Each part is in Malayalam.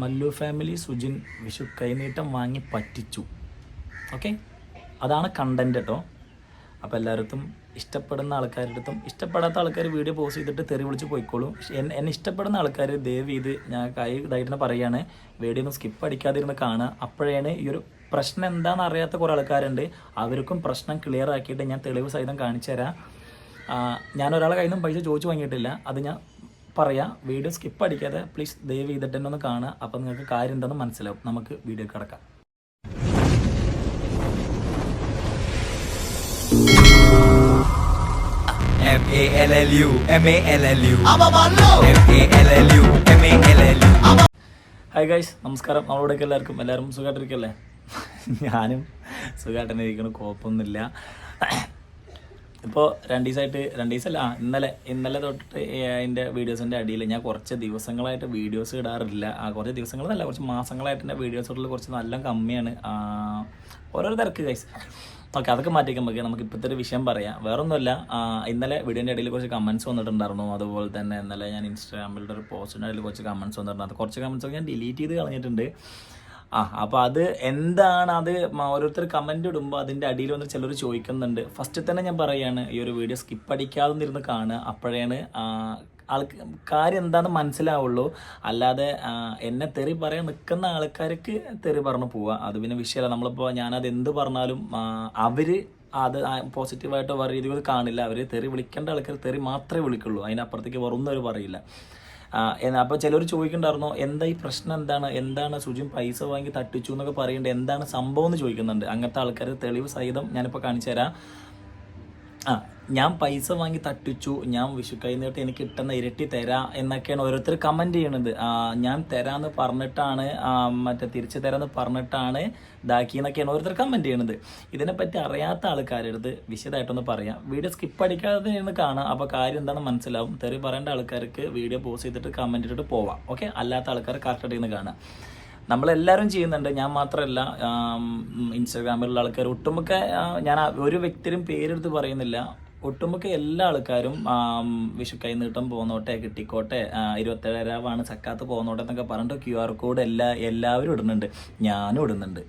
മല്ലു ഫാമിലി സുജിൻ വിഷു കൈനീട്ടം വാങ്ങി പറ്റിച്ചു. ഓക്കെ അതാണ് കണ്ടന്റ് കേട്ടോ അപ്പോൾ എല്ലായിടത്തും ഇഷ്ടപ്പെടുന്ന ആൾക്കാരുടെ അടുത്തും ഇഷ്ടപ്പെടാത്ത ആൾക്കാർ വീഡിയോ പോസ്റ്റ് ചെയ്തിട്ട് തെറി വിളിച്ച് പോയിക്കോളും. എന്നെ ഇഷ്ടപ്പെടുന്ന ആൾക്കാർ ദയവ് ചെയ്ത് ഞാൻ കൈ ഇതായിട്ട് പറയുകയാണ് വീഡിയോ ഒന്ന് സ്കിപ്പ് അടിക്കാതിരുന്ന് കാണുക. അപ്പോഴാണ് ഈ ഒരു പ്രശ്നം എന്താണെന്ന് അറിയാത്ത കുറേ ആൾക്കാരുണ്ട്. അവർക്കും പ്രശ്നം ക്ലിയർ ആക്കിയിട്ട് ഞാൻ തെളിവ് സഹിതം കാണിച്ചു തരാം. ഞാൻ ഒരാളെ കയ്യിൽ നിന്നും പൈസ ചോദിച്ചു വാങ്ങിയിട്ടില്ല. അത് ഞാൻ പറയാം. വീഡിയോ സ്കിപ്പ് അടിക്കാതെ പ്ലീസ് ദയവ് ചെയ്തിട്ട് തന്നെ ഒന്ന് കാണുക. അപ്പം നിങ്ങൾക്ക് കാര്യം എന്താണെന്ന് മനസ്സിലാവും. നമുക്ക് വീഡിയോ കിടക്കാം. M A L L U M A L L U. M A L L U M A L L U. Hi guys നമസ്കാരം. നമ്മളോടൊക്കെ എല്ലാവർക്കും. എല്ലാവരും സുഖമായിട്ടിരിക്കല്ലേ ഞാനും സുഖമായിട്ട് ഇരിക്കണം കുഴപ്പമൊന്നുമില്ല. ഇപ്പോൾ രണ്ട് ദിവസമായിട്ട് രണ്ട് ദിവസമല്ല ആ ഇന്നലെ ഇന്നലെ തൊട്ട് അതിന്റെ വീഡിയോസിന്റെ അടിയിൽ ഞാൻ കുറച്ച് ദിവസങ്ങളായിട്ട് വീഡിയോസ് ഇടാറില്ല. ആ കുറച്ച് ദിവസങ്ങളല്ല കുറച്ച് മാസങ്ങളായിട്ട് എന്റെ വീഡിയോസ് ഇടൽ കുറച്ച് നല്ല കമ്മിയാണ്. ഓരോരോ തിരക്ക് ഗൈസ് ഓക്കെ അതൊക്കെ മാറ്റിക്കാൻ പറ്റുക നമുക്ക് ഇപ്പോഴത്തെ ഒരു വിഷയം പറയാം. വേറൊന്നുമില്ല ഇന്നലെ വീഡിയോന്റെ ഇടയിൽ കുറച്ച് കമൻസ് വന്നിട്ടുണ്ടായിരുന്നു. അതുപോലെ തന്നെ ഇന്നലെ ഞാൻ ഇൻസ്റ്റാഗ്രാമിലൊരു പോസ്റ്റിന്റെ ഇടയിൽ കുറച്ച് കമൻസ് അത് കുറച്ച് കമൻസ് ഒക്കെ ഞാൻ ഡിലീറ്റ് ചെയ്ത് കളഞ്ഞിട്ടുണ്ട്. ആ അപ്പോൾ അത് എന്താണ് അത് ഓരോരുത്തർ കമന്റ് ഇടുമ്പോൾ അതിന്റെ അടിയിൽ വന്ന് ചിലർ ചോദിക്കുന്നുണ്ട്. ഫസ്റ്റ് തന്നെ ഞാൻ പറയുകയാണ് ഈ ഒരു വീഡിയോ സ്കിപ്പ് അടിക്കാതെ ഇരുന്ന് കാണുക. അപ്പോഴാണ് ആൾക്ക് കാര്യം എന്താണെന്ന് മനസ്സിലാവുള്ളൂ. അല്ലാതെ എന്നെ തെറി പറയാൻ നിൽക്കുന്ന ആൾക്കാർക്ക് തെറി പറഞ്ഞു പോവുക. അത് പിന്നെ വിഷയമല്ല. നമ്മളിപ്പോൾ ഞാനത് എന്ത് പറഞ്ഞാലും അവർ അത് പോസിറ്റീവായിട്ട് വേറെ രീതിയിൽ കാണില്ല അവർ തെറി വിളിക്കേണ്ട ആൾക്കാർ തെറി മാത്രമേ വിളിക്കുള്ളൂ. അതിനപ്പുറത്തേക്ക് വെറുതെ അവർ പറയില്ല. അപ്പോൾ ചിലർ ചോദിക്കണ്ടായിരുന്നു എന്താ ഈ പ്രശ്നം എന്താണ്? എന്താണ് സുജിൻ പൈസ വാങ്ങി തട്ടിച്ചു എന്നൊക്കെ പറയുന്നുണ്ട് എന്താണ് സംഭവം എന്ന് ചോദിക്കുന്നുണ്ട്. അങ്ങനത്തെ ആൾക്കാർ തെളിവ് സഹിതം ഞാനിപ്പോൾ കാണിച്ചു തരാം ആ ഞാൻ പൈസ വാങ്ങി തട്ടിച്ചു ഞാൻ വിഷു കഴിഞ്ഞിട്ട് എനിക്ക് കിട്ടുന്ന ഇരട്ടി തരാ എന്നൊക്കെയാണ് ഓരോരുത്തർ കമന്റ് ചെയ്യണത് ഞാൻ തരാന്ന് പറഞ്ഞിട്ടാണ് മറ്റേ തിരിച്ചു തരാന്ന് പറഞ്ഞിട്ടാണ് ഇതാക്കി എന്നൊക്കെയാണ് ഓരോരുത്തർ കമന്റ് ചെയ്യണത് ഇതിനെപ്പറ്റി അറിയാത്ത ആൾക്കാരുടെ അടുത്ത് വിശദമായിട്ടൊന്ന് പറയാം. വീഡിയോ സ്കിപ്പ് അടിക്കാതെ ഇരുന്ന് കാണാം. അപ്പോൾ കാര്യം എന്താണെന്ന് മനസ്സിലാവും. തെറി പറയേണ്ട ആൾക്കാർക്ക് വീഡിയോ പോസ്റ്റ് ചെയ്തിട്ട് കമന്റ് ഇട്ടിട്ട് പോവാം. ഓക്കെ അല്ലാത്ത ആൾക്കാർ കറക്റ്റായിട്ട് ഇരുന്ന് കാണാം. നമ്മളെല്ലാവരും ചെയ്യുന്നുണ്ട്. ഞാൻ മാത്രമല്ല ഇൻസ്റ്റാഗ്രാമിലുള്ള ആൾക്കാർ ഒട്ടുമിക്ക ഞാൻ ഒരു വ്യക്തിയും പേരെടുത്ത് പറയുന്നില്ല. ഒട്ടുമിക്ക എല്ലാ ആൾക്കാരും വിഷു കൈനീട്ടം പോന്നോട്ടെ കിട്ടിക്കോട്ടെ ഇരുപത്തേഴരാവാണ് ഇരുപത്തേഴ് രാവാണ് സക്കാത്ത് പോന്നോട്ടെ എന്നൊക്കെ പറഞ്ഞിട്ട് ക്യു ആർ കോഡ് എല്ലാ എല്ലാവരും ഇടുന്നുണ്ട്. ഞാനും ഇടുന്നുണ്ട്.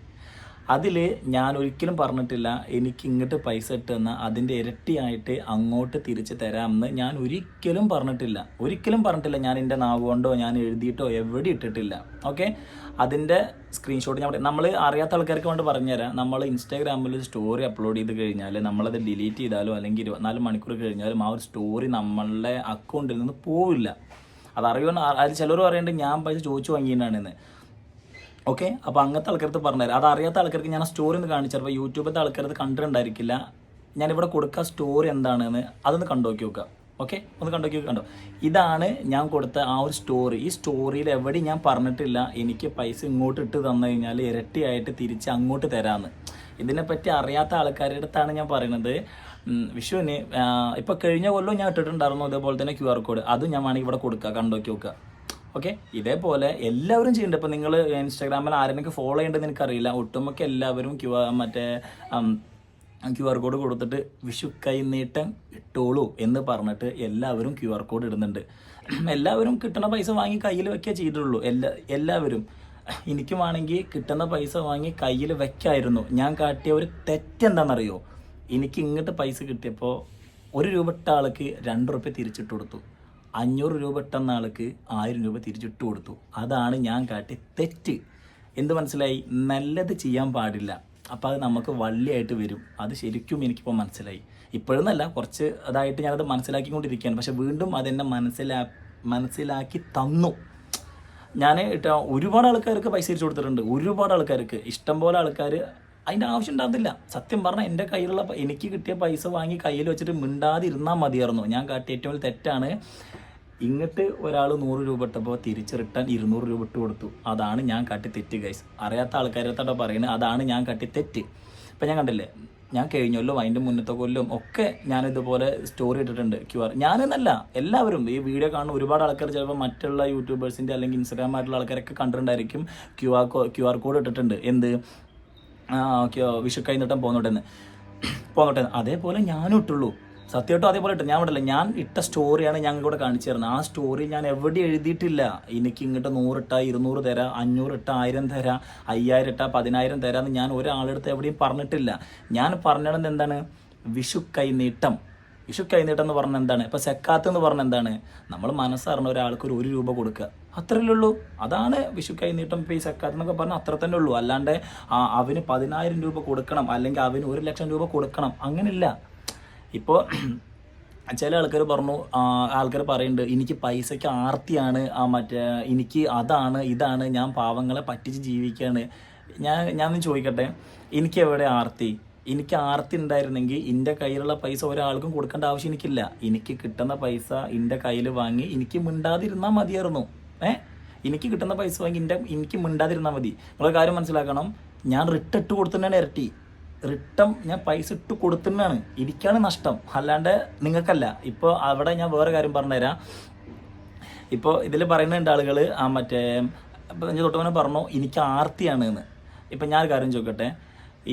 അതിൽ ഞാൻ ഒരിക്കലും പറഞ്ഞിട്ടില്ല എനിക്ക് ഇങ്ങോട്ട് പൈസ ഇട്ടെന്ന് അതിന്റെ ഇരട്ടിയായിട്ട് അങ്ങോട്ട് തിരിച്ച് തരാമെന്ന് ഞാൻ ഒരിക്കലും പറഞ്ഞിട്ടില്ല. ഒരിക്കലും പറഞ്ഞിട്ടില്ല ഞാൻ എന്റെ നാവ് കൊണ്ടോ ഞാൻ എഴുതിയിട്ടോ എവിടെ ഇട്ടിട്ടില്ല. ഓക്കെ? അതിന്റെ സ്ക്രീൻഷോട്ട് ഞാൻ നമ്മൾ അറിയാത്ത ആൾക്കാർക്ക് വേണ്ടി പറഞ്ഞുതരാം. നമ്മൾ ഇൻസ്റ്റാഗ്രാമിൽ സ്റ്റോറി അപ്ലോഡ് ചെയ്ത് കഴിഞ്ഞാൽ നമ്മളത് ഡിലീറ്റ് ചെയ്താലോ അല്ലെങ്കിൽ ഇരുപത്തിനാല് മണിക്കൂർ കഴിഞ്ഞാലും ആ ഒരു സ്റ്റോറി നമ്മളുടെ അക്കൗണ്ടിൽ നിന്ന് പോവില്ല. അത് അറിയുന്ന അതിൽ ചിലർ പറയുന്നുണ്ട് ഞാൻ പൈസ ചോദിച്ചു വാങ്ങിയതാണെന്ന്. ഓക്കെ അപ്പോൾ അങ്ങനത്തെ ആൾക്കാർക്ക് പറഞ്ഞുതരാം. അത് അറിയാത്ത ആൾക്കാർക്ക് ഞാൻ സ്റ്റോറി ഒന്ന് കാണിച്ചു ചിലപ്പോൾ യൂട്യൂബിലത്തെ ആൾക്കാർക്ക് കണ്ടിട്ടുണ്ടായിരിക്കില്ല. ഞാനിവിടെ കൊടുക്കുക സ്റ്റോറി എന്താണെന്ന് അതൊന്ന് കണ്ടു നോക്കി നോക്കുക ഓക്കെ ഒന്ന് കണ്ടു നോക്കി കണ്ടോ? ഇതാണ് ഞാൻ കൊടുത്ത ആ ഒരു സ്റ്റോറി ഈ സ്റ്റോറിയിൽ എവിടെ ഞാൻ പറഞ്ഞിട്ടില്ല. എനിക്ക് പൈസ ഇങ്ങോട്ട് ഇട്ട് തന്നു കഴിഞ്ഞാൽ ഇരട്ടിയായിട്ട് തിരിച്ച് അങ്ങോട്ട് തരാമെന്ന് ഇതിനെപ്പറ്റി അറിയാത്ത ആൾക്കാരുടെ അടുത്താണ് ഞാൻ പറയുന്നത് വിഷുവിന് ആ, ഇപ്പൊ കഴിഞ്ഞ കൊല്ലം ഞാൻ ഇട്ടിട്ടുണ്ടായിരുന്നു അതേപോലെ തന്നെ ക്യു ആർ കോഡ് അതും ഞാൻ വേണമെങ്കിൽ ഇവിടെ കൊടുക്കുക കണ്ടു നോക്കി നോക്കുക ഓക്കെ? ഇതേപോലെ എല്ലാവരും ചെയ്യുന്നുണ്ട് ഇപ്പം നിങ്ങൾ ഇൻസ്റ്റാഗ്രാമിൽ ആരെങ്കിലും ഫോളോ ചെയ്യേണ്ടത് എനിക്കറിയില്ല. ഒട്ടുമിക്ക എല്ലാവരും ക്യു മറ്റേ ക്യു ആർ കോഡ് കൊടുത്തിട്ട് വിഷു കൈനീട്ടം ഇട്ടോളൂ എന്ന് പറഞ്ഞിട്ട് എല്ലാവരും ക്യു ആർ കോഡ് ഇടുന്നുണ്ട്. എല്ലാവരും കിട്ടുന്ന പൈസ വാങ്ങി കയ്യിൽ വെക്കുക ചെയ്തിട്ടുള്ളൂ. എല്ലാ എല്ലാവരും. എനിക്കും ആണെങ്കിൽ കിട്ടുന്ന പൈസ വാങ്ങി കയ്യിൽ വെക്കായിരുന്നു. ഞാൻ കാട്ടിയ ഒരു തെറ്റെന്താണെന്നറിയോ എനിക്ക് ഇങ്ങോട്ട് പൈസ കിട്ടിയപ്പോൾ ഒരു രൂപ ഇട്ട ആൾക്ക് രണ്ട് റുപ്യ തിരിച്ചിട്ട് കൊടുത്തു. അഞ്ഞൂറ് രൂപ ഇട്ടെന്ന ആൾക്ക് ആയിരം രൂപ തിരിച്ചിട്ട് കൊടുത്തു. അതാണ് ഞാൻ കാട്ടിയ തെറ്റ്. എന്ത് മനസ്സിലായി? നല്ലത് ചെയ്യാൻ പാടില്ല. അപ്പോൾ അത് നമുക്ക് വള്ളിയായിട്ട് വരും. അത് ശരിക്കും എനിക്കിപ്പോൾ മനസ്സിലായി. ഇപ്പോഴൊന്നല്ല കുറച്ച് അതായിട്ട് ഞാനത് മനസ്സിലാക്കിക്കൊണ്ടിരിക്കുകയാണ്. പക്ഷെ വീണ്ടും അതെന്നെ മനസ്സിലാ മനസ്സിലാക്കി തന്നു. ഞാൻ ഒരുപാട് ആൾക്കാർക്ക് പൈസ തിരിച്ചു കൊടുത്തിട്ടുണ്ട്. ഒരുപാട് ആൾക്കാർക്ക്. ഇഷ്ടംപോലെ ആൾക്കാർ അതിന്റെ ആവശ്യം ഉണ്ടാകുന്നില്ല സത്യം പറഞ്ഞാൽ എന്റെ കയ്യിലുള്ള എനിക്ക് കിട്ടിയ പൈസ വാങ്ങി കയ്യിൽ വെച്ചിട്ട് മിണ്ടാതിരുന്നാൽ മതിയായിരുന്നു. ഞാൻ കാട്ടിയ ഏറ്റവും തെറ്റാണ് ഇങ്ങോട്ട് ഒരാൾ നൂറ് രൂപ ഇട്ടപ്പോൾ തിരിച്ച് റിട്ടേൺ ഇരുന്നൂറ് രൂപ ഇട്ട് കൊടുത്തു. അതാണ് ഞാൻ കട്ടി തെറ്റ് ഗൈസ് അറിയാത്ത ആൾക്കാരത്തോടെ പറയുന്നത് അതാണ് ഞാൻ കട്ടി തെറ്റ്. ഇപ്പം ഞാൻ കണ്ടില്ലേ? ഞാൻ കഴിഞ്ഞ കൊല്ലം അതിന്റെ മുന്നത്തെ കൊല്ലം ഒക്കെ ഞാൻ ഇതുപോലെ സ്റ്റോറി ഇട്ടിട്ടുണ്ട്. ക്യു ആർ ഞാനെന്നല്ല എല്ലാവരും ഈ വീഡിയോ കാണുന്ന ഒരുപാട് ആൾക്കാർ ചിലപ്പോൾ മറ്റുള്ള യൂട്യൂബേഴ്സിന്റെ അല്ലെങ്കിൽ ഇൻസ്റ്റാഗ്രാമായിട്ടുള്ള ആൾക്കാരൊക്കെ കണ്ടിട്ടുണ്ടായിരിക്കും. Q R Q R code ഇട്ടിട്ടുണ്ട്. എന്ത്? ആ ഓക്കെ വിഷു കൈ നീട്ടം പോന്നോട്ടെന്ന്. പോന്നോട്ടെ അതേപോലെ ഞാനും ഇട്ടുള്ളൂ. സത്യമായിട്ടും അതേപോലെ ഇട്ട്. ഞാൻ വിടില്ല ഞാൻ ഇട്ട സ്റ്റോറിയാണ് ഞാൻ ഇവിടെ കാണിച്ചു തരുന്നത്. ആ സ്റ്റോറി ഞാൻ എവിടെ എഴുതിയിട്ടില്ല. എനിക്ക് ഇങ്ങോട്ട് നൂറിട്ട ഇരുന്നൂറ് തരാം അഞ്ഞൂറ് ഇട്ട ആയിരം തരാം അയ്യായിരം ഇട്ട പതിനായിരം തരാം എന്ന് ഞാൻ ഒരാളെടുത്ത് എവിടെയും പറഞ്ഞിട്ടില്ല. ഞാൻ പറഞ്ഞത് എന്താണ്? വിഷു കൈനീട്ടം. വിഷു കൈനീട്ടം എന്ന് പറഞ്ഞ എന്താണ്? ഇപ്പൊ സെക്കാത്ത് എന്ന് പറഞ്ഞ എന്താണ്? നമ്മൾ മനസ്സറിഞ്ഞ ഒരാൾക്ക് ഒരു ഒരു രൂപ കൊടുക്കുക. അത്രയല്ലേ ഉള്ളൂ. അതാണ് വിഷു കൈനീട്ടം ഇപ്പൊ ഈ സെക്കാത്ത് എന്നൊക്കെ പറഞ്ഞാൽ അത്ര തന്നെ ഉള്ളൂ. അല്ലാണ്ട് അവന് പതിനായിരം രൂപ കൊടുക്കണം. അല്ലെങ്കിൽ അവന് ഒരു ലക്ഷം രൂപ കൊടുക്കണം. അങ്ങനെയില്ല. ഇപ്പോൾ ചില ആൾക്കാർ പറഞ്ഞു ആൾക്കാർ പറയുന്നുണ്ട് എനിക്ക് പൈസയ്ക്ക് ആർത്തിയാണ് ആ മറ്റേ എനിക്ക് അതാണ് ഇതാണ് ഞാൻ പാവങ്ങളെ പറ്റിച്ച് ജീവിക്കുകയാണ് ഞാൻ ഒന്ന് ചോദിക്കട്ടെ എനിക്ക് എവിടെ ആർത്തി? എനിക്ക് ആർത്തി ഉണ്ടായിരുന്നെങ്കിൽ എന്റെ കയ്യിലുള്ള പൈസ ഒരാൾക്കും കൊടുക്കേണ്ട ആവശ്യം എനിക്കില്ല. എനിക്ക് കിട്ടുന്ന പൈസ എന്റെ കയ്യിൽ വാങ്ങി എനിക്ക് മിണ്ടാതിരുന്നാൽ മതിയായിരുന്നു. ഏ? എനിക്ക് കിട്ടുന്ന പൈസ വാങ്ങി എന്റെ എനിക്ക് മിണ്ടാതിരുന്നാൽ മതി. നിങ്ങളൊരു കാര്യം മനസ്സിലാക്കണം. ഞാൻ റിട്ടിട്ട് കൊടുത്തുതന്നെയാണ് ഇരട്ടി. റിട്ടം ഞാൻ പൈസ ഇട്ട് കൊടുത്തിട്ടാണ് എനിക്കാണ് നഷ്ടം. അല്ലാണ്ട് നിങ്ങൾക്കല്ല. ഇപ്പോൾ അവിടെ ഞാൻ വേറെ കാര്യം പറഞ്ഞുതരാം. ഇപ്പോൾ ഇതിൽ പറയുന്നുണ്ട് ആളുകൾ ആ മറ്റേ ഇപ്പം ഞാൻ തൊട്ടുപോലെ പറഞ്ഞു എനിക്ക് ആർത്തിയാണ് എന്ന് ഇപ്പം ഒരു കാര്യം ചോദിക്കട്ടെ.